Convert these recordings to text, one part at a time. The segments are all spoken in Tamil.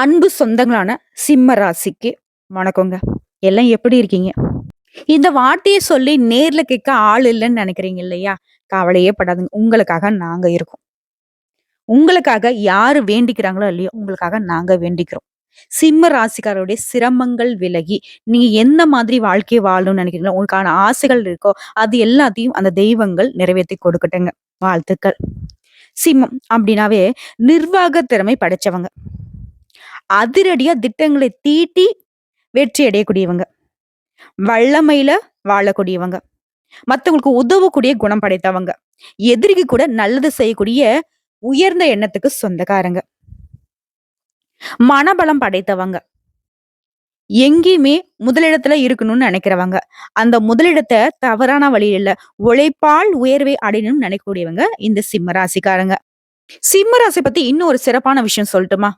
அன்பு சொந்தங்களான சிம்ம ராசிக்கு வணக்கங்க. எல்லாம் எப்படி இருக்கீங்க? இந்த வார்த்தையை சொல்லி நேர்ல கேட்க ஆள் இல்லைன்னு நினைக்கிறீங்க இல்லையா? கவலையே படாதுங்க உங்களுக்காக நாங்க இருக்கோம். உங்களுக்காக யாரு வேண்டிக்கிறாங்களோ இல்லையோ, உங்களுக்காக நாங்க வேண்டிக்கிறோம். சிம்ம ராசிக்காரருடைய சிரமங்கள் விலகி, நீங்க எந்த மாதிரி வாழ்க்கைய வாழணும்னு நினைக்கிறீங்களோ உங்களுக்கான ஆசைகள் இருக்கோ, அது எல்லாத்தையும் அந்த தெய்வங்கள் நிறைவேத்தி கொடுக்கட்டுங்க. வாழ்த்துக்கள். சிம்மம் அப்படின்னாவே நிர்வாக திறமை படைச்சவங்க. அதிரடியா திட்டங்களை தீட்டி வெற்றி அடையக்கூடியவங்க. வல்லமையில வாழக்கூடியவங்க. மத்தவங்களுக்கு உதவக்கூடிய குணம் படைத்தவங்க. எதிரிக்கு கூட நல்லது செய்யக்கூடிய உயர்ந்த எண்ணத்துக்கு சொந்தக்காரங்க. மனபலம் படைத்தவங்க. எங்கேயுமே முதலிடத்துல இருக்கணும்னு நினைக்கிறவங்க அந்த முதலிடத்தை தவறான வழியில இல்ல, உழைப்பால் உயர்வை அடையணும்னு நினைக்கக்கூடியவங்க இந்த சிம்ம ராசிக்காரங்க. சிம்ம ராசி பத்தி இன்னும் ஒரு சிறப்பான விஷயம் சொல்லட்டுமா?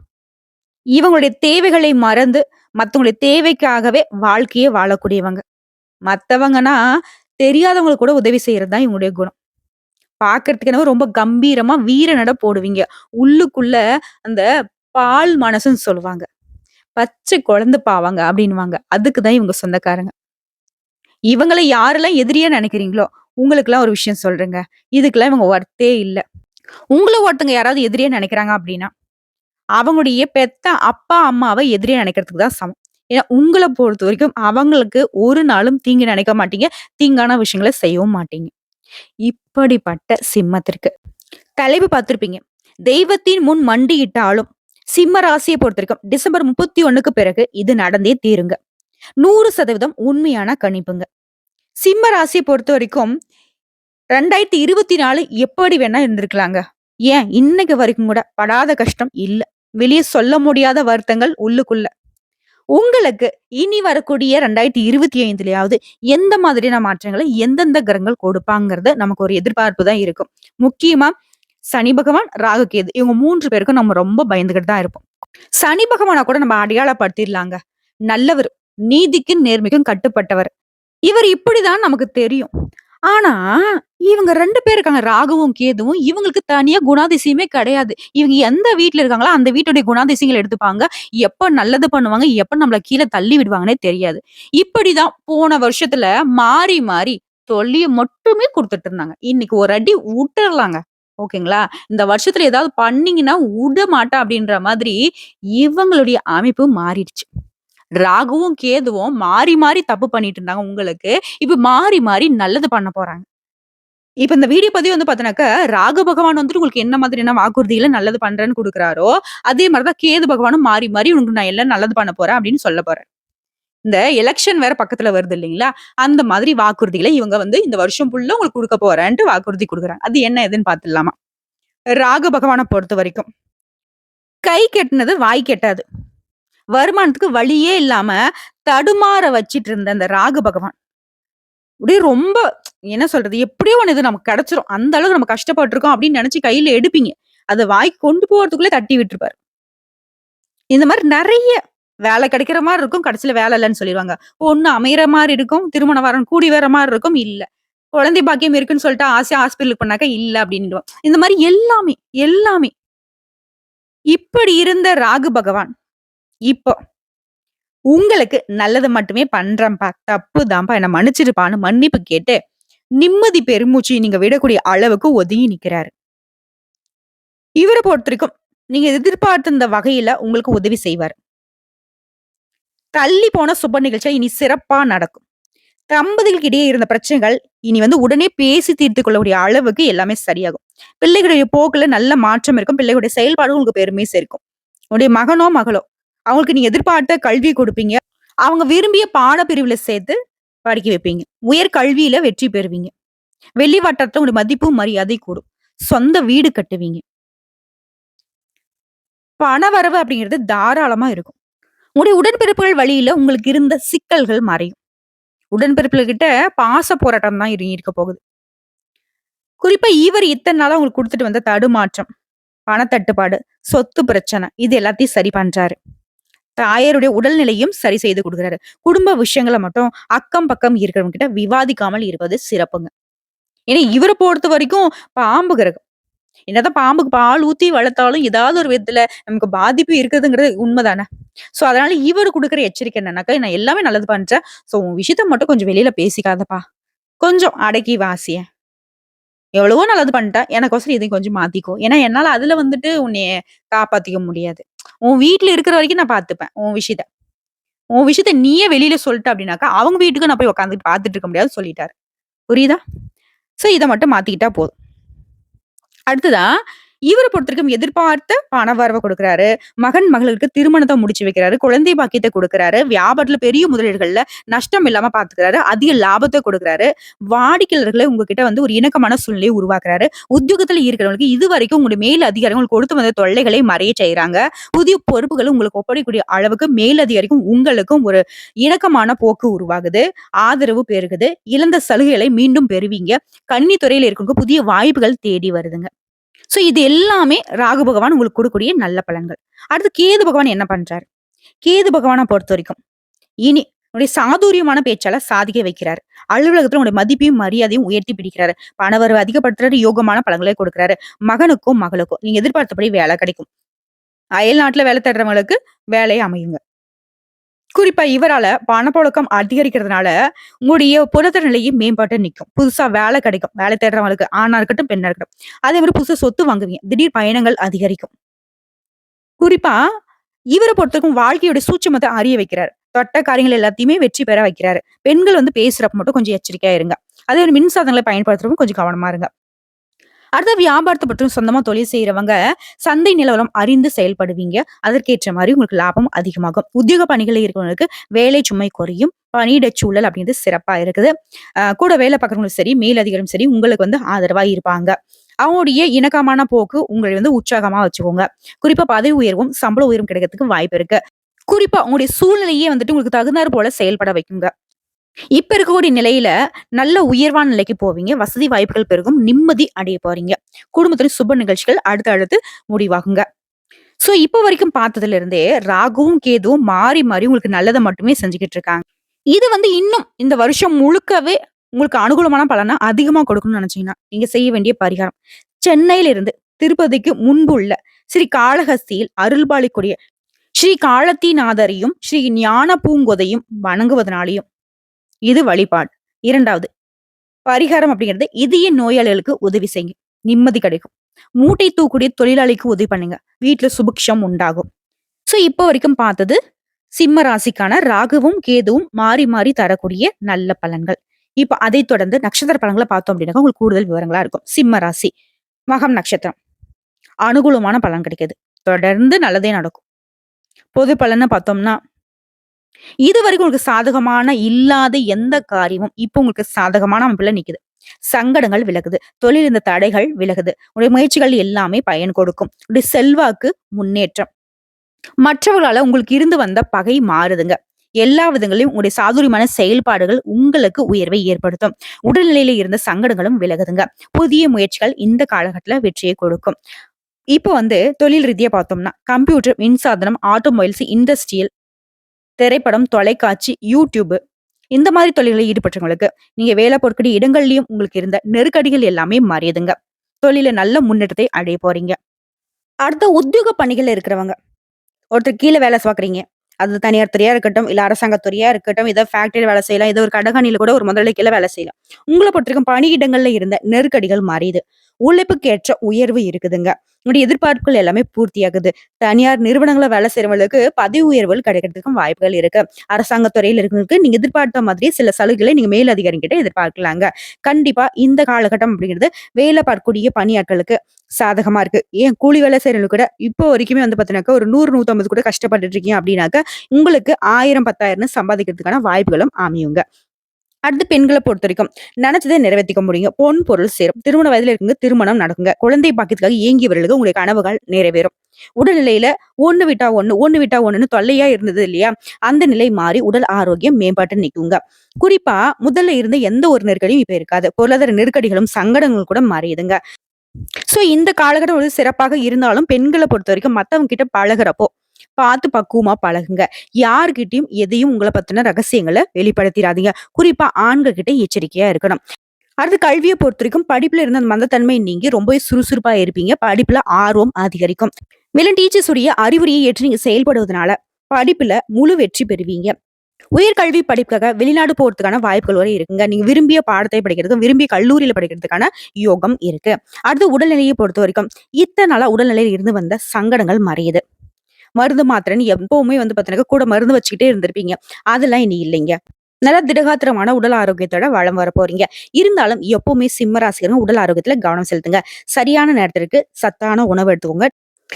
இவங்களுடைய தேவைகளை மறந்து, மற்றவங்களுடைய தேவைக்காகவே வாழ்க்கையே வாழக்கூடியவங்க. மத்தவங்கன்னா, தெரியாதவங்களுக்கு கூட உதவி செய்யறது தான் இவங்களுடைய குணம். பாக்குறதுக்கு என்னவோ ரொம்ப கம்பீரமா வீர நட போடுவீங்க. உள்ளுக்குள்ள அந்த பால் மனசுன்னு சொல்லுவாங்க. பச்சை குழந்தை பாவாங்க அப்படின்னுவாங்க. அதுக்கு தான் இவங்க சொந்தக்காரங்க. இவங்கள யாரெல்லாம் எதிரியா நினைக்கிறீங்களோ உங்களுக்கெல்லாம் ஒரு விஷயம் சொல்றேங்க. இதுக்கெல்லாம் இவங்க ஒர்த்தே இல்லை உங்களை ஒருத்தங்க யாராவது எதிரியா நினைக்கிறாங்க அப்படின்னா, அவங்களுடைய பெத்த அப்பா, அம்மாவை எதிரியா நினைக்கிறதுக்கு தான் சமம். ஏன்னா, உங்களை பொறுத்த வரைக்கும் அவங்களுக்கு ஒரு நாளும் தீங்கு நினைக்க மாட்டீங்க. தீங்கான விஷயங்களை செய்யவும் மாட்டீங்க. இப்படிப்பட்ட சிம்மத்திற்கு தலைப்பு பார்த்திருப்பீங்க. தெய்வத்தின் முன் மண்டியிட்டாலும், சிம்ம ராசியை பொறுத்த வரைக்கும் டிசம்பர் 31க்கு பிறகு இது நடந்தே தீருங்க. 100% உண்மையான கணிப்புங்க. சிம்ம ராசியை பொறுத்த வரைக்கும் ரெண்டாயிரத்தி இருபத்தி நாலு எப்படி வேணா இருந்திருக்கலாங்க. ஏன் இன்னைக்கு வரைக்கும் கூட படாத கஷ்டம் இல்லை வெளியே சொல்ல முடியாத வருத்தங்கள் உள்ளுக்குள்ள. உங்களுக்கு இனி வரக்கூடிய 2025லயாவது எந்த மாதிரியான மாற்றங்களை எந்தெந்த கிரகங்கள் கொடுப்பாங்கிறது நமக்கு ஒரு எதிர்பார்ப்பு தான் இருக்கும். முக்கியமா சனி பகவான், ராகு, கேது இவங்க மூன்று பேருக்கும் நம்ம ரொம்ப பயந்துகிட்டு தான் இருப்போம். சனி பகவான கூட நம்ம அடையாளப்படுத்திடலாங்க. நல்லவர். நீதிக்கும், நேர்மைக்கும் கட்டுப்பட்டவர். இவர் இப்படிதான் நமக்கு தெரியும். ஆனா, இவங்க ரெண்டு பேர் இருக்காங்க. ராகுவும், கேதுவும் இவங்களுக்கு தனியா குணாதிசயமே கிடையாது. இவங்க எந்த வீட்டுல இருக்காங்களோ, அந்த வீட்டுடைய குணாதிசயங்கள் எடுத்துப்பாங்க. எப்ப நல்லது பண்ணுவாங்க, எப்ப நம்மள கீழே தள்ளி விடுவாங்கன்னே தெரியாது. இப்படிதான் போன வருஷத்துல மாறி, மாறி தொல்லிய மட்டுமே குடுத்துட்டு இருந்தாங்க. இன்னைக்கு ஒரு அடி விட்டுறலாங்க ஓகேங்களா? இந்த வருஷத்துல ஏதாவது பண்ணீங்கன்னா விட மாட்டா அப்படின்ற மாதிரி இவங்களுடைய அமைப்பு மாறிடுச்சு. ராகுவும், கேதுவும் மாறி, மாறி தப்பு பண்ணிட்டு இருந்தாங்க உங்களுக்கு. இப்ப மாறி, மாறி நல்லது பண்ண போறாங்க. இப்ப இந்த வீடியோ பதிவு வந்து பாத்தினாக்க ராகு பகவான் வந்துட்டு உங்களுக்கு என்ன மாதிரியான வாக்குறுதியில நல்லது பண்றேன்னு கொடுக்குறாரோ அதே மாதிரிதான் தான் கேது பகவானும் மாறி, மாறி உனக்கு நான் எல்லாம் நல்லது பண்ண போறேன் அப்படின்னு சொல்ல போறேன் இந்த எலக்ஷன் வேற பக்கத்துல வருது இல்லைங்களா? அந்த மாதிரி வாக்குறுதிகளை இவங்க வந்து இந்த வருஷம் ஃபுல்லா உங்களுக்கு கொடுக்க போறேன்ட்டு வாக்குறுதி கொடுக்குறாங்க அது என்ன ஏதுன்னு பார்த்துடலாமா? ராகு பொறுத்த வரைக்கும் கை கெட்டினது வாய் கெட்டாது. வருமானத்துக்கு வழியே இல்லாம தடுமாற வச்சிட்டு இருந்த அந்த ராகு பகவான். அப்படியே ரொம்ப என்ன சொல்றது? எப்படியோ ஒன்று இது நமக்கு கிடைச்சிரும். அந்த அளவுக்கு நம்ம கஷ்டப்பட்டிருக்கோம் அப்படின்னு நினைச்சு கையில எடுப்பீங்க. அதை வாய்க்கு கொண்டு போறதுக்குள்ளே தட்டி விட்டுருப்பாரு. இந்த மாதிரி நிறைய வேலை கிடைக்கிற மாதிரி இருக்கும். கடைசியில வேலை இல்லைன்னு சொல்லிடுவாங்க ஒன்று அமையற மாதிரி இருக்கும். திருமண வாரம் கூடி வர மாதிரி இருக்கும். இல்ல. குழந்தை பாக்கியம் இருக்குன்னு சொல்லிட்டு ஆசையா ஹாஸ்பிட்டலுக்கு போனாக்கா இல்ல அப்படின்டுவோம் இந்த மாதிரி எல்லாமே, எல்லாமே. இப்படி இருந்த ராகு பகவான், இப்போ உங்களுக்கு நல்லது மட்டுமே பண்றேன்ப்பா. தப்பு தான்ப்பா. என்ன மன்னிச்சிருப்பான்னு மன்னிப்பு கேட்டு, நிம்மதி பெருமூச்சு நீங்க விடக்கூடிய அளவுக்கு ஒதுங்கி நிக்கிறாரு. இவரை பொறுத்திருக்கும் நீங்க எதிர்பார்த்திருந்த வகையில உங்களுக்கு உதவி செய்வாரு. தள்ளி போன சுப நிகழ்ச்சியா இனி சிறப்பா நடக்கும். தம்பதிகளுக்கு இடையே இருந்த பிரச்சனைகள் இனி வந்து உடனே பேசி தீர்த்து கொள்ளக்கூடிய அளவுக்கு எல்லாமே சரியாகும். பிள்ளைகளுடைய போக்குல நல்ல மாற்றம் இருக்கும். பிள்ளைகளுடைய செயல்பாடு உங்களுக்கு பெருமை சேர்க்கும். உடைய மகனோ, மகளோ அவங்களுக்கு நீங்க எதிர்பார்த்த கல்வி கொடுப்பீங்க அவங்க விரும்பிய பாடப்பிரிவுல சேர்த்து படிக்க வைப்பீங்க. உயர் கல்வியில வெற்றி பெறுவீங்க. வெள்ளி வட்டாரத்துல உங்களுடைய மதிப்பு, மரியாதை கூடும். சொந்த வீடு கட்டுவீங்க. பணவரவு அப்படிங்கிறது தாராளமா இருக்கும். உங்களுடைய உடன்பிறப்புகள் வழியில உங்களுக்கு இருந்த சிக்கல்கள் மறையும். உடன்பிறப்புகிட்ட கிட்ட பாச போராட்டம் தான் இருக்க போகுது. குறிப்பா இவர் இத்தனை நாளா உங்களுக்கு கொடுத்துட்டு வந்த தடுமாற்றம், பணத்தட்டுப்பாடு, சொத்து பிரச்சனை இது எல்லாத்தையும் சரி பண்றாரு. தாயாருடைய உடல்நிலையும் சரி செய்து கொடுக்குறாரு குடும்ப விஷயங்களை மட்டும் அக்கம் பக்கம் இருக்கிறவங்க கிட்ட விவாதிக்காமல் இருப்பது சிறப்புங்க. ஏன்னா இவரை பொறுத்த வரைக்கும் பாம்பு கிரகம். என்னதான் பாம்புக்கு பால் ஊத்தி வளர்த்தாலும் ஏதாவது ஒரு விதத்துல நமக்கு பாதிப்பு இருக்குதுங்கிறது உண்மைதானே. சோ அதனால இவரு கொடுக்குற எச்சரிக்கை என்னன்னாக்கா, நான் எல்லாமே நல்லது பண்றேன். ஸோ உன் விஷயத்த மட்டும் கொஞ்சம் வெளியில பேசிக்காதப்பா. கொஞ்சம் அடக்கி வாசிய எவ்வளவோ நல்லது பண்ணிட்டேன் எனக்கோசரம் இதையும் கொஞ்சம் மாத்திக்கோ. ஏன்னா என்னால அதுல வந்துட்டு உன்னைய காப்பாத்திக்க முடியாது. உன் வீட்டுல இருக்கிற வரைக்கும் நான் பார்த்துப்பேன். உன் விஷயத்த. உன் விஷயத்த நீயே வெளியில சொல்லிட்ட அப்படின்னாக்கா அவங்க வீட்டுக்கு நான் போய் உட்காந்து பார்த்துட்டு இருக்க முடியாதுன்னு சொல்லிட்டாரு. புரியுதா? ஸோ இதை மட்டும் மாத்திக்கிட்டா போதும். அடுத்ததா, இவரை பொறுத்தருக்கும் எதிர்பார்த்த பண கொடுக்குறாரு மகன், மகளுக்கு திருமணத்தை முடிச்சு வைக்கிறாரு. குழந்தை பாக்கியத்தை கொடுக்குறாரு வியாபாரத்துல பெரிய முதலீடுகள்ல நஷ்டம் இல்லாம பார்த்துக்கிறாரு. அதிக லாபத்தை கொடுக்குறாரு வாடிக்கையாளர்களை உங்ககிட்ட வந்து ஒரு இணக்கமான சூழ்நிலையை உருவாக்குறாரு. உத்தியோகத்துல இருக்கிறவங்களுக்கு இதுவரைக்கும் உங்களுடைய மேல் அதிகாரிகள் உங்களுக்கு கொடுத்து வந்த தொல்லைகளை மறைய செய்யறாங்க புதிய பொறுப்புகள் உங்களுக்கு ஒப்படைக்கூடிய அளவுக்கு மேல் அதிகாரிக்கும் உங்களுக்கும் ஒரு இணக்கமான போக்கு உருவாகுது. ஆதரவு பெருகுது. இழந்த சலுகைகளை மீண்டும் பெறுவீங்க. கன்னித்துறையில் இருக்கிறவங்க புதிய வாய்ப்புகள் தேடி வருதுங்க. ஸோ இது எல்லாமே ராகு பகவான் உங்களுக்கு கொடுக்கக்கூடிய நல்ல பலன்கள். அடுத்து கேது பகவான் என்ன பண்றாரு? கேது பகவானை பொறுத்த வரைக்கும் இனி உன்னுடைய சாதுரியமான பேச்சால சாதிக்க வைக்கிறாரு. அலுவலகத்துல உங்களுடைய மதிப்பையும், மரியாதையும் உயர்த்தி பிடிக்கிறாரு. பணவரவு அதிகப்படுத்துறாரு. யோகமான பலன்களை கொடுக்குறாரு. மகனுக்கும், மகளுக்கும் நீங்க எதிர்பார்த்தபடி வேலை கிடைக்கும். அயல் நாட்டுல வேலை தேடுறவங்களுக்கு வேலையை அமையுங்க. குறிப்பா இவரால பணப்புழக்கம் அதிகரிக்கிறதுனால, உங்களுடைய பொருளாதார நிலையை மேம்பாட்டு நிற்கும் புதுசா வேலை கிடைக்கும். வேலை தேடுறவங்களுக்கு ஆணா இருக்கட்டும், பெண்ணா இருக்கட்டும். அதே மாதிரி புதுசா சொத்து வாங்குவீங்க. திடீர் பயணங்கள் அதிகரிக்கும். குறிப்பா இவரை பொறுத்தவரைக்கும் வாழ்க்கையோட சூட்சமத்தை அறிய வைக்கிறாரு. தொட்ட காரியங்கள் எல்லாத்தையுமே வெற்றி பெற வைக்கிறாரு. பெண்கள் வந்து பேசுறப்ப மட்டும் கொஞ்சம் எச்சரிக்கையா இருங்க. அதே மாதிரி மின்சாதனங்களை பயன்படுத்துறவங்க கொஞ்சம் கவனமா இருங்க. அடுத்த வியாபாரத்தை பற்றும் சொந்தமா தொழில் செய்றவங்க, சந்தை நிலவரம் அறிந்து செயல்படுவீங்க. அதற்கேற்ற மாதிரி உங்களுக்கு லாபம் அதிகமாகும். உத்தியோக பணிகளில் இருக்கிறவங்களுக்கு வேலை சுமை குறையும். பணியிட சூழல் அப்படிங்கிறது சிறப்பா இருக்குது. கூட வேலை பார்க்குறவங்களும் சரி, மேலதிகாரம் சரி உங்களுக்கு வந்து ஆதரவா இருப்பாங்க. அவங்களுடைய இணக்கமான போக்கு உங்களை வந்து உற்சாகமா வச்சுக்கோங்க. குறிப்பா பதவி உயர்வும், சம்பள உயர்வும் கிடைக்கிறதுக்கு வாய்ப்பு இருக்கு. குறிப்பா உங்களுடைய சூழ்நிலையே வந்துட்டு உங்களுக்கு தகுந்தாற் போல செயல்பட வைக்குங்க. இப்ப இருக்கக்கூடிய நிலையில நல்ல உயர்வான நிலைக்கு போவீங்க. வசதி வாய்ப்புகள் பெருகும். நிம்மதி அடைய போறீங்க. குடும்பத்துல சுப நிகழ்ச்சிகள் அடுத்து அடுத்து முடிவாகுங்க. சோ இப்ப வரைக்கும் பார்த்ததுல இருந்தே ராகுவும், கேதுவும் மாறி மாறி உங்களுக்கு நல்லதை மட்டுமே செஞ்சுக்கிட்டு இருக்காங்க. இது வந்து இன்னும் இந்த வருஷம் முழுக்கவே உங்களுக்கு அனுகூலமான பலனை அதிகமா கொடுக்கணும்னு நினைச்சீங்கன்னா, நீங்க செய்ய வேண்டிய பரிகாரம். சென்னையில இருந்து திருப்பதிக்கு முன்பு உள்ள ஸ்ரீ காளஹஸ்தியில் அருள்பாளிக்குரிய ஸ்ரீ காளத்திநாதரையும், ஸ்ரீ ஞான பூங்கொதையும் வணங்குவதனாலையும் இது வழிபாடு. இரண்டாவது பரிகாரம் அப்படிங்கிறது இதய நோயாளிகளுக்கு உதவி செய்யுங்க. நிம்மதி கிடைக்கும். மூட்டை தூக்கக்கூடிய தொழிலாளிக்கு உதவி பண்ணுங்க. வீட்டுல சுபிக்ஷம் உண்டாகும். ஸோ இப்போ வரைக்கும் பார்த்தது சிம்ம ராசிக்கான ராகுவும், கேதுவும் மாறி மாறி தரக்கூடிய நல்ல பலன்கள். இப்ப அதை தொடர்ந்து நட்சத்திர பலன்களை பார்த்தோம் அப்படின்னாக்கா, உங்களுக்கு கூடுதல் விவரங்களா இருக்கும். சிம்ம ராசி, மகம் நட்சத்திரம். அனுகூலமான பலன் கிடைக்குது. தொடர்ந்து நல்லதே நடக்கும். பொது பலன்னு பார்த்தோம்னா, இதுவரைக்கும் உங்களுக்கு சாதகமான இல்லாத எந்த காரியமும் இப்போ உங்களுக்கு சாதகமான அமைப்புல நிக்குது. சங்கடங்கள் விலகுது. தொழில் இருந்த தடைகள் விலகுது. உங்களுடைய முயற்சிகள் எல்லாமே பயன் கொடுக்கும். உடைய செல்வாக்கு முன்னேற்றம். மற்றவர்களால உங்களுக்கு இருந்து வந்த பகை மாறுதுங்க. எல்லா விதங்களையும் உங்களுடைய சாதுரியமான செயல்பாடுகள் உங்களுக்கு உயர்வை ஏற்படுத்தும். உடல்நிலையில இருந்த சங்கடங்களும் விலகுதுங்க. புதிய முயற்சிகள் இந்த காலகட்டத்துல வெற்றியை கொடுக்கும். இப்போ வந்து தொழில் ரீதியா பார்த்தோம்னா, கம்ப்யூட்டர், மின்சாதனம், ஆட்டோமொபைல்ஸ், இண்டஸ்ட்ரியல், திரைப்படம், தொலைக்காட்சி, யூடியூப் இந்த மாதிரி தொழில்களில் ஈடுபட்டவங்களுக்கு, நீங்க வேலை பொருட்கடி இடங்கள்லயும் உங்களுக்கு இருந்த நெருக்கடிகள் எல்லாமே மாறியதுங்க தொழில நல்ல முன்னேற்றத்தை அடைய போறீங்க. அடுத்த உத்தியோக பணிகள்ல இருக்கிறவங்க, ஒருத்தர் கீழே வேலை பார்க்குறீங்க. அது தனியார் துறையா இருக்கட்டும், இல்ல அரசாங்க துறையா இருக்கட்டும், ஏதோ ஃபேக்டரியில் வேலை செய்யலாம். ஏதோ ஒரு கடகாணியில கூட ஒரு முதலாளி கீழே வேலை செய்யலாம். உங்களை பொறுத்திருக்கும் பணியிடங்கள்ல இருந்த நெருக்கடிகள் மாறியுது உழைப்புக்கேற்ற உயர்வு இருக்குதுங்க. உங்களுடைய எதிர்பார்ப்புகள் எல்லாமே பூர்த்தியாகுது. தனியார் நிறுவனங்களை வேலை செய்யறவங்களுக்கு பதவி உயர்வுகள் கிடைக்கிறதுக்கும் வாய்ப்புகள் இருக்கு. அரசாங்க துறையில் இருக்கிறவங்களுக்கு நீங்க எதிர்பார்த்த மாதிரி சில சலுகைகளை நீங்க மேல் அதிகாரிகிட்ட எதிர்பார்க்கலாங்க. கண்டிப்பா இந்த காலகட்டம் அப்படிங்கிறது வேலை பார்க்கக்கூடிய பணியாட்களுக்கு சாதகமா இருக்கு. ஏன் கூலி வேலை செய்றவங்களுக்கு கூட இப்போ வரைக்குமே வந்து பார்த்தீங்கன்னாக்கா, ஒரு 100, 150 கூட கஷ்டப்பட்டுட்டு இருக்கீங்க அப்படின்னாக்கா, உங்களுக்கு 1000, 10,000ன்னு சம்பாதிக்கிறதுக்கான வாய்ப்புகளும் அமையுங்க. அடுத்து பெண்களை பொறுத்த வரைக்கும் நினைச்சதை நிறைவேற்றிக்க முடியுங்க. பொன், பொருள் சேரும். திருமண வயதில் இருக்குங்க திருமணம் நடக்குங்க. குழந்தை பாக்கியத்துக்காக இயங்கியவர்களுக்கு உங்களுடைய கனவுகள் நிறைவேறும். உடல்நிலையில ஒண்ணு விட்டா ஒண்ணு, ஒண்ணு விட்டா ஒண்ணுன்னு தொல்லையா இருந்தது இல்லையா? அந்த நிலை மாறி உடல் ஆரோக்கியம் மேம்பாட்டு நிற்குங்க குறிப்பா முதல்ல இருந்த எந்த ஒரு நெருக்கடியும் இப்ப இருக்காது. பொருளாதார நெருக்கடிகளும், சங்கடங்களும் கூட மாறிடுதுங்க ஸோ இந்த காலகட்டம் வந்து சிறப்பாக இருந்தாலும், பெண்களை பொறுத்த வரைக்கும் மத்தவங்க கிட்ட பழகுறப்போ, பார்த்து பக்குவமா பழகுங்க. யார்கிட்டயும் எதையும் உங்கள பத்தின ரகசியங்களை வெளிப்படுத்திடாதீங்க குறிப்பா ஆண்கள் கிட்ட எச்சரிக்கையா இருக்கணும். அடுத்து கல்வியை பொறுத்த வரைக்கும் படிப்புல இருந்த அந்த மந்தத்தன்மை நீங்க ரொம்பவே சுறுசுறுப்பா இருப்பீங்க. படிப்புல ஆர்வம் அதிகரிக்கும். மேலும் டீச்சர்ஸ் உடைய அறிவுரையை ஏற்று நீங்க செயல்படுவதனால படிப்புல முழு வெற்றி பெறுவீங்க. உயர்கல்வி படிப்புக்காக வெளிநாடு போறதுக்கான வாய்ப்புகள் வரை இருக்குங்க. நீங்க விரும்பிய பாடத்தை படிக்கிறதுக்கும், விரும்பிய கல்லூரியில படிக்கிறதுக்கான யோகம் இருக்கு. அடுத்து உடல்நிலையை பொறுத்தவரைக்கும், இத்தனை நாளா உடல்நிலையில இருந்து வந்த சங்கடங்கள் மறையுது. மருந்து மாத்திரைன்னு எப்பவுமே வந்து பார்த்தீங்கன்னா, கூட மருந்து வச்சுக்கிட்டே இருந்திருப்பீங்க. அதெல்லாம் இனி இல்லைங்க. நல்ல திடகாத்திரமான உடல் ஆரோக்கியத்தோட வலம் வர போறீங்க. இருந்தாலும் எப்பவுமே சிம்ம உடல் ஆரோக்கியத்துல கவனம் செலுத்துங்க. சரியான நேரத்திற்கு சத்தான உணவு எடுத்துக்கோங்க.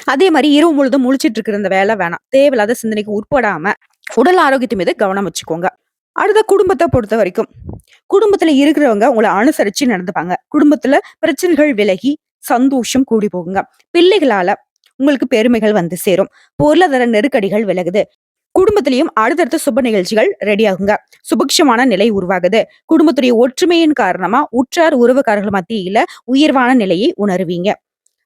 அதே மாதிரி இரவு முழுதும் முழிச்சிட்டு இருக்கிற இந்த வேலை வேணாம். தேவையில்லாத சிந்தனைக்கு உட்படாம உடல் ஆரோக்கியத்து மீது கவனம் வச்சுக்கோங்க. அடுத்த குடும்பத்தை பொறுத்த வரைக்கும் குடும்பத்துல இருக்கிறவங்க உங்களை அனுசரிச்சு நடந்துப்பாங்க. குடும்பத்துல பிரச்சனைகள் விலகி சந்தோஷம் கூடி போகுங்க. பிள்ளைகளால உங்களுக்கு பெருமைகள் வந்து சேரும். பொருளாதார நெருக்கடிகள் விலகுது. குடும்பத்திலையும் அடுத்தடுத்த சுப நிகழ்ச்சிகள் ரெடியாகுங்க சுபிக்ஷமான நிலை உருவாகுது. குடும்பத்துடைய ஒற்றுமையின் காரணமா உற்றார் உறவுக்காரர்கள் மத்தியில உயர்வான நிலையை உணருவீங்க.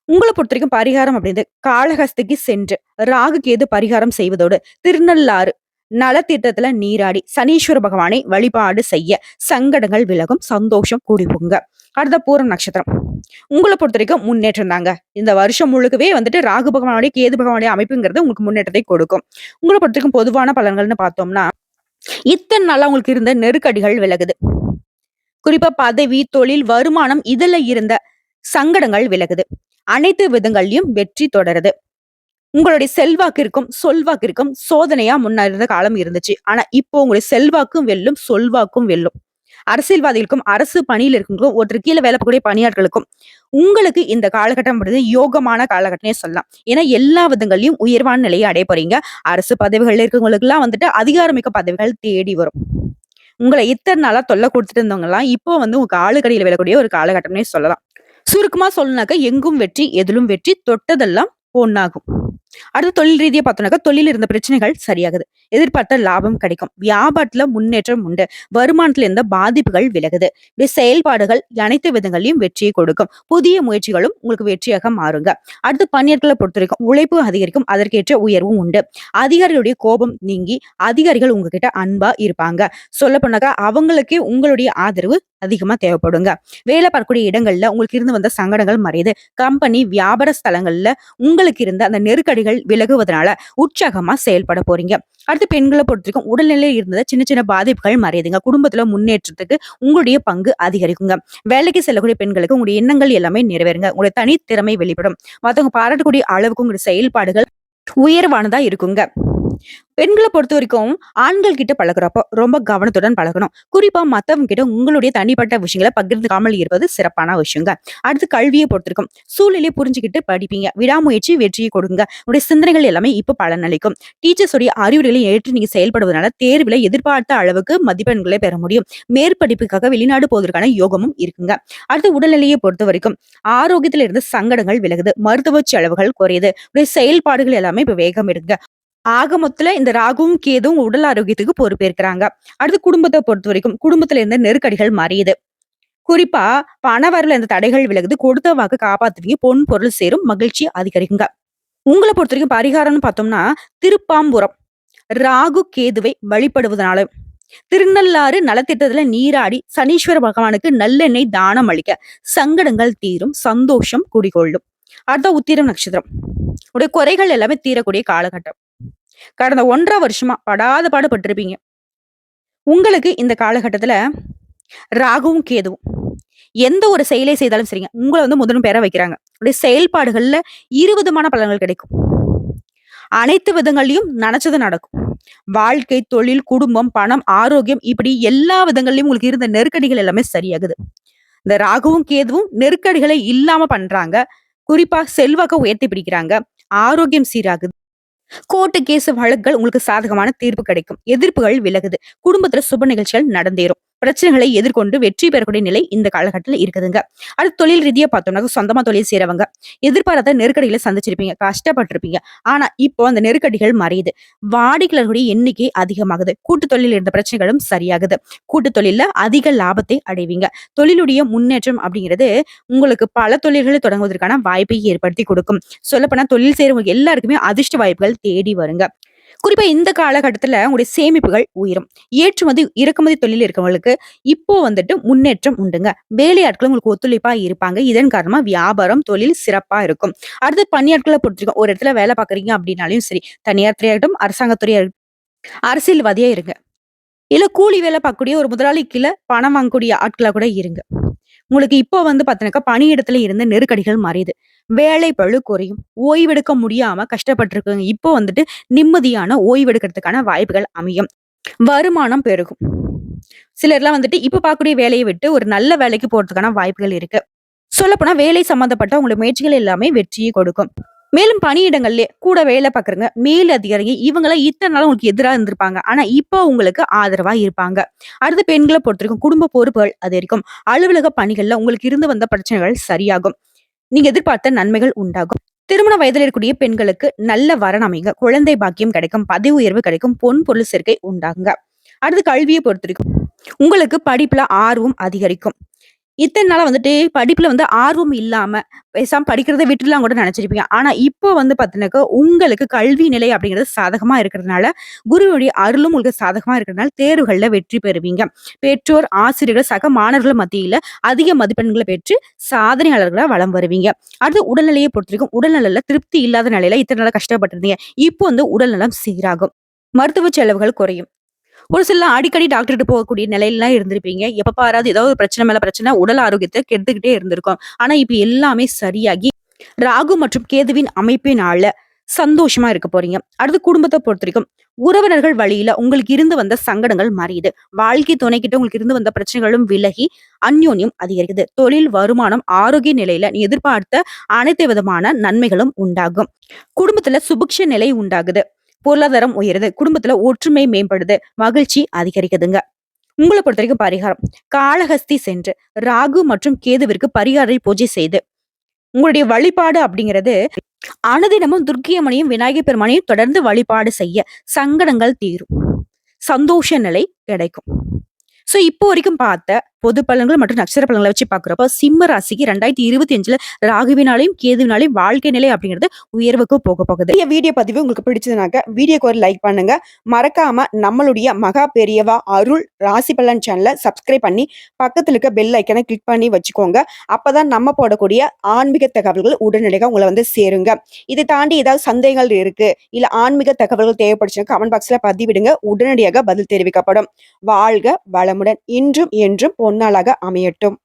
பொறுத்த வரைக்கும் பரிகாரம் அப்படின்றது காளஹஸ்திக்கு சென்று ராகு கேது பரிகாரம் செய்வதோடு திருநள்ளாறு நலத்திட்டத்துல நீராடி சனீஸ்வர பகவானை வழிபாடு செய்ய சங்கடங்கள் விலகும் சந்தோஷம் கூடி அடுத்த பூரம் நட்சத்திரம். உங்களை பொறுத்த வரைக்கும் முன்னேற்றம் தாங்க. இந்த வருஷம் முழுக்கவே வந்துட்டு ராகு பகவானுடைய, கேது பகவானுடைய அமைப்புங்கிறது உங்களுக்கு முன்னேற்றத்தை கொடுக்கும். உங்கள பொறுத்தவரைக்கும் பொதுவான பலன்கள்னு பார்த்தோம்னா, இத்தனை நாளா உங்களுக்கு இருந்த நெருக்கடிகள் விலகுது. குறிப்பா பதவி, தொழில், வருமானம் இதுல இருந்த சங்கடங்கள் விலகுது. அனைத்து விதங்கள்லயும் வெற்றி தொடருது. உங்களுடைய செல்வாக்கிற்கும், சொல்வாக்கிற்கும் சோதனையா முன்னா இருந்த காலம் இருந்துச்சு. ஆனா இப்போ உங்களுடைய செல்வாக்கும் வெல்லும், சொல்வாக்கும் வெல்லும். அரசியல்வாதிகளுக்கும், அரசு பணியில இருக்கவங்களுக்கும், ஒருத்தர் கீழே வேலை பார்க்கக்கூடிய பணியாளர்களுக்கும் உங்களுக்கு இந்த காலகட்டம் யோகமான காலகட்டமே சொல்லலாம். ஏன்னா எல்லா விதங்களையும் உயர்வான நிலையை அடைய போறீங்க. அரசு பதவிகள்ல இருக்கவங்களுக்கெல்லாம் வந்துட்டு அதிகாரமிக்க பதவிகள் தேடி வரும். உங்களை இத்தனை நாளா தொல்லை குடுத்துட்டு இருந்தவங்கலாம், இப்போ வந்து உங்க காலுக்கடியில விழக்கூடிய ஒரு காலகட்டம்னே சொல்லலாம். சுருக்கமா சொல்லணும்னாக்க எங்கும் வெற்றி, எதிலும் வெற்றி, தொட்டதெல்லாம் பொண்ணாகும் அடுத்து தொழில் ரீதியை பார்த்தோம்னாக்கா, தொழில் இருந்த பிரச்சனைகள் சரியாகுது. எதிர்பார்த்த லாபம் கிடைக்கும். வியாபாரத்துல முன்னேற்றம் உண்டு. வருமானத்துல இருந்த பாதிப்புகள் விலகுது. இப்படி செயல்பாடுகள் அனைத்து விதங்களையும் வெற்றியை கொடுக்கும். புதிய முயற்சிகளும் உங்களுக்கு வெற்றியாக மாறுங்க. அடுத்து பணியாட்கள பொறுத்தவரைக்கும் உழைப்பு அதிகரிக்கும். அதற்கேற்ற உயர்வும் உண்டு. அதிகாரிகளுடைய கோபம் நீங்கி, அதிகாரிகள் உங்ககிட்ட அன்பா இருப்பாங்க. சொல்ல போனாக்கா அவங்களுக்கே உங்களுடைய ஆதரவு அதிகமா தேவைப்படுங்க. வேலை பார்க்கக்கூடிய இடங்கள்ல உங்களுக்கு இருந்து வந்த சங்கடங்கள் மறையுது. கம்பெனி, வியாபார ஸ்தலங்கள்ல உங்களுக்கு இருந்த அந்த நெருக்கடிகள் விலகுவதனால உற்சாகமா செயல்பட போறீங்க. அடுத்து பெண்களை பொறுத்தவரைக்கும் உடல்நிலையில் இருந்த சின்ன சின்ன பாதிப்புகள் மறையுதுங்க. குடும்பத்துல முன்னேற்றத்துக்கு உங்களுடைய பங்கு அதிகரிக்குங்க. வேலைக்கு செல்லக்கூடிய பெண்களுக்கு உங்களுடைய எண்ணங்கள் எல்லாமே நிறைவேறுங்க. உங்களுடைய தனித்திறமை வெளிப்படும். மற்றவங்க பாராட்டக்கூடிய அளவுக்கு உங்களுடைய செயல்பாடுகள் உயர்வானதா இருக்குங்க. பெண்கள பொறுத்தவரைக்கும் ஆண்கள் கிட்ட பழகுறப்போ ரொம்ப கவனத்துடன் பழகணும். குறிப்பா மத்தவங்க கிட்ட உங்களுடைய தனிப்பட்ட விஷயங்கள பகிர்ந்துக்காமல் இருப்பது சிறப்பான விஷயங்க. அடுத்து கல்வியை பொறுத்திருக்கும். சூழ்நிலையை புரிஞ்சுக்கிட்டு படிப்பீங்க. விடாமுயற்சி வெற்றியை கொடுங்க உங்களுடைய சிந்தனைகள் எல்லாமே இப்ப பலனளிக்கும். டீச்சர்ஸ் உடைய அறிவுரைகளை ஏற்று நீங்க செயல்படுவதனால தேர்வுல எதிர்பார்த்த அளவுக்கு மதிப்பெண்களை பெற முடியும். மேற்படிப்புக்காக வெளிநாடு போவதற்கான யோகமும் இருக்குங்க. அடுத்து உடல்நிலையை பொறுத்தவரைக்கும் ஆரோக்கியத்துல இருந்து சங்கடங்கள் விலகுது. மருத்துவ செலவுகள் குறையுது. உடைய செயல்பாடுகள் எல்லாமே இப்ப வேகம் எடுங்க. ஆக மொத்தத்துல இந்த ராகுவும், கேதுவும் உடல் ஆரோக்கியத்துக்கு பொறுப்பேற்கிறாங்க. அடுத்து குடும்பத்தை பொறுத்த வரைக்கும் குடும்பத்துல இருந்த நெருக்கடிகள் மறையுது. குறிப்பா பணவரல இந்த தடைகள் விலகுது. கொடுத்த வாக்கு காப்பாத்துவீங்க. பொன், பொருள் சேரும். மகிழ்ச்சி அதிகரிக்குங்க. உங்கள பொறுத்தவரைக்கும் பரிகாரம்னு பார்த்தோம்னா, திருப்பாம்புரம் ராகு, கேதுவை வழிபடுவதனால, திருநள்ளாறு நலத்திட்டத்துல நீராடி சனீஸ்வர பகவானுக்கு நல்லெண்ணெய் தானம் அளிக்க சங்கடங்கள் தீரும். சந்தோஷம் குடிகொள்ளும். அடுத்த உத்திரம் நட்சத்திரம். உடைய குறைகள் எல்லாமே தீரக்கூடிய காலகட்டம். கடந்த 1 1/2 வருஷமா படாத பாடுபட்டிருப்பீங்க உங்களுக்கு இந்த காலகட்டத்துல ராகுவும், கேதுவும் எந்த ஒரு செயலை செய்தாலும் சரிங்க, உங்களை வந்து முதலும் பெற வைக்கிறாங்க. உங்களுடைய செயல்பாடுகள்ல இருவிதமான பலன்கள் கிடைக்கும். அனைத்து விதங்கள்லையும் நினைச்சது நடக்கும். வாழ்க்கை, தொழில், குடும்பம், பணம், ஆரோக்கியம் இப்படி எல்லா விதங்கள்லயும் உங்களுக்கு இருந்த நெருக்கடிகள் எல்லாமே சரியாகுது. இந்த ராகுவும், கேதுவும் நெருக்கடிகளை இல்லாம பண்றாங்க. குறிப்பா செல்வாக்க உயர்த்தி பிடிக்கிறாங்க. ஆரோக்கியம் சீராகுது. கோர்ட்டு, கேஸ் வழக்குகள் உங்களுக்கு சாதகமான தீர்ப்பு கிடைக்கும். எதிர்ப்புகள் விலகுது. குடும்பத்துல சுப நிகழ்ச்சிகள் நடந்தேறும். பிரச்சனைகளை எதிர்கொண்டு வெற்றி பெறக்கூடிய நிலை இந்த காலகட்டத்துல இருக்குதுங்க. அடுத்து தொழில் ரீதியா பார்த்தோம்னா, சொந்தமா தொழில் செய்றவங்க எதிர்பாராத நெருக்கடிகளை சந்திச்சிருப்பீங்க. கஷ்டப்பட்டிருப்பீங்க ஆனா இப்போ அந்த நெருக்கடிகள் மறையுது. வாடிக்கையாளர்களுடைய எண்ணிக்கை அதிகமாகுது. கூட்டு தொழிலில் இருந்த பிரச்சனைகளும் சரியாகுது. கூட்டு தொழில்ல அதிக லாபத்தை அடைவீங்க. தொழிலுடைய முன்னேற்றம் அப்படிங்கிறது உங்களுக்கு பல தொழில்களை தொடங்குவதற்கான வாய்ப்பை ஏற்படுத்தி கொடுக்கும். சொல்லப்போனா தொழில் செய்றவங்க எல்லாருக்குமே அதிர்ஷ்ட வாய்ப்புகள் தேடி வருங்க. குறிப்பா இந்த காலகட்டத்துல உங்களுடைய சேமிப்புகள் உயரும். ஏற்றுமதி, இறக்குமதி தொழில் இருக்கவங்களுக்கு இப்போ வந்துட்டு முன்னேற்றம் உண்டுங்க. வேலையாட்கள் உங்களுக்கு ஒத்துழைப்பா இருப்பாங்க. இதன் காரணமா வியாபாரம், தொழில் சிறப்பா இருக்கும். அடுத்து பணியாட்களை பொறுத்திருக்கும் ஒரு இடத்துல வேலை பார்க்குறீங்க அப்படின்னாலும் சரி, தனியார் துறையாகட்டும், அரசாங்கத்துறையாக துறையா அரசியல்வாதியா இருங்க. இல்ல கூலி வேலை பார்க்கக்கூடிய ஒரு முதலாளி பணம் வாங்கக்கூடிய ஆட்களா கூட இருங்க. உங்களுக்கு இப்போ வந்து பார்த்தீங்கன்னாக்கா, பணியிடத்துல இருந்து நெருக்கடிகள் மறையுது. வேலை பழு குறையும். ஓய்வெடுக்க முடியாம கஷ்டப்பட்டிருக்குங்க இப்போ வந்துட்டு நிம்மதியான ஓய்வெடுக்கிறதுக்கான வாய்ப்புகள் அமையும். வருமானம் பெருகும். சிலர்லாம் வந்துட்டு இப்ப பார்க்கக்கூடிய வேலையை விட்டு ஒரு நல்ல வேலைக்கு போறதுக்கான வாய்ப்புகள் இருக்கு. சொல்லப்போனா வேலை சம்மந்தப்பட்ட உங்களுடைய முயற்சிகள் எல்லாமே வெற்றியை கொடுக்கும். மேலும் பணியிடங்கள்லயே கூட வேலை பாக்குறங்க மேல் அதிகாரி இவங்கெல்லாம் இத்தனை நாள் உங்களுக்கு எதிரா இருந்திருப்பாங்க. ஆனா இப்போ உங்களுக்கு ஆதரவா இருப்பாங்க. அடுத்த பெண்களை பொறுத்த வரைக்கும் குடும்ப பொறுப்புகள் அதிகரிக்கும். அலுவலக பணிகள்ல உங்களுக்கு இருந்து வந்த பிரச்சனைகள் சரியாகும். நீங்க எதிர்பார்த்த நன்மைகள் உண்டாகும். திருமண வயதில் இருக்கக்கூடிய பெண்களுக்கு நல்ல வரன் அமைங்க குழந்தை பாக்கியம் கிடைக்கும். பதவி உயர்வு கிடைக்கும். பொன் பொருள் சேர்க்கை உண்டாங்க அடுத்து கல்வியை பொறுத்தவரைக்கும் உங்களுக்கு படிப்புல ஆர்வம் அதிகரிக்கும். இத்தனை நாளாக வந்துட்டு படிப்பில் வந்து ஆர்வம் இல்லாமல் பேசாம படிக்கிறத விட்டுலாம் கூட நினச்சிருப்பீங்க ஆனால் இப்போ வந்து பார்த்தீங்கன்னாக்கா, உங்களுக்கு கல்வி நிலை அப்படிங்கிறது சாதகமாக இருக்கிறதுனால, குருவுடைய அருளும் உங்களுக்கு சாதகமாக இருக்கிறதுனால தேர்வுகளில் வெற்றி பெறுவீங்க. பெற்றோர், ஆசிரியர்கள், சக மாணவர்கள் மத்தியில் அதிக மதிப்பெண்களை பெற்று சாதனையாளர்களாக வளம் வருவீங்க. அடுத்து உடல்நிலைய பொறுத்தவரைக்கும் உடல்நலில் திருப்தி இல்லாத நிலையில இத்தனை நாளாக கஷ்டப்பட்டுருந்தீங்க. இப்போ வந்து உடல்நலம் சீராகும். மருத்துவ செலவுகள் குறையும். ஒரு சில அடிக்கடி டாக்டர்கிட்ட போகக்கூடிய நிலையிலலாம் இருந்திருப்பீங்க. எப்போ பாராது ஏதாவது ஒரு பிரச்சனை மேல பிரச்சனை, உடல் ஆரோக்கியத்தை கெடுத்துக்கிட்டே இருந்திருக்கும். ஆனா இப்போ எல்லாமே சரியாகி, ராகு மற்றும் கேதுவின் அமைப்பினால சந்தோஷமா இருக்க போறீங்க. அடுத்து குடும்பத்த பொறுத்தவரைக்கும், உறவினர்கள் வழியில உங்களுக்கு இருந்து வந்த சங்கடங்கள் மாறியுது வாழ்க்கை துணைக்கிட்ட உங்களுக்கு இருந்து வந்த பிரச்சனைகளும் விலகி, அந்யோன்யம் அதிகரிக்குது. தொழில், வருமானம், ஆரோக்கிய நிலையில நீ எதிர்பார்த்த அனைத்து விதமான நன்மைகளும் உண்டாகும். குடும்பத்துல சுபிக்ஷ நிலை உண்டாகுது. பொருளாதாரம் உயருது. குடும்பத்துல ஒற்றுமை மேம்படுது. மகிழ்ச்சி அதிகரிக்குதுங்க. உங்களை பொறுத்த வரைக்கும் பரிகாரம். காளஹஸ்தி சென்று ராகு மற்றும் கேதுவிற்கு பரிகாரை பூஜை செய்து, உங்களுடைய வழிபாடு அப்படிங்கிறது அனுதினமும் துர்க்கியம்மனையும் விநாயகர் பெருமானையும் தொடர்ந்து வழிபாடு செய்ய சங்கடங்கள் தீரும். சந்தோஷ நிலை கிடைக்கும். ஸோ இப்போ வரைக்கும் பார்த்த பொது பலன்கள் மற்றும் நட்சத்திர பலன்களை வச்சு பார்க்குறப்போ, சிம்ம ராசிக்கு ரெண்டாயிரத்தி இருபத்தி அஞ்சுல ராகுவினாலையும் கேதுவினாலையும் வாழ்க்கை நிலை அப்படிங்கிறது உயர்வுக்கு போக போகுது. இந்த வீடியோ பதிவு உங்களுக்கு பிடிச்சதுனாக்க, வீடியோக்கு ஒரு லைக் பண்ணுங்க. மறக்காம நம்மளுடைய மகா பெரியவா அருள் ராசி பலன் சேனலை சப்ஸ்கிரைப் பண்ணி, பக்கத்தில் இருக்க பெல் ஐக்கனை கிளிக் பண்ணி வச்சுக்கோங்க. அப்பதான் நம்ம போடக்கூடிய ஆன்மீக தகவல்கள் உடனடியாக உங்களை வந்து சேருங்க. இதை தாண்டி ஏதாவது சந்தேகங்கள் இருக்கு, இல்ல ஆன்மீக தகவல்கள் தேவைப்படுச்சுன்னா கமெண்ட் பாக்ஸ்ல பதிவிடுங்க. உடனடியாக பதில் தெரிவிக்கப்படும். வாழ்க வளமுடன். இன்றும் என்றும் பொன்னாளாக அமையட்டும்.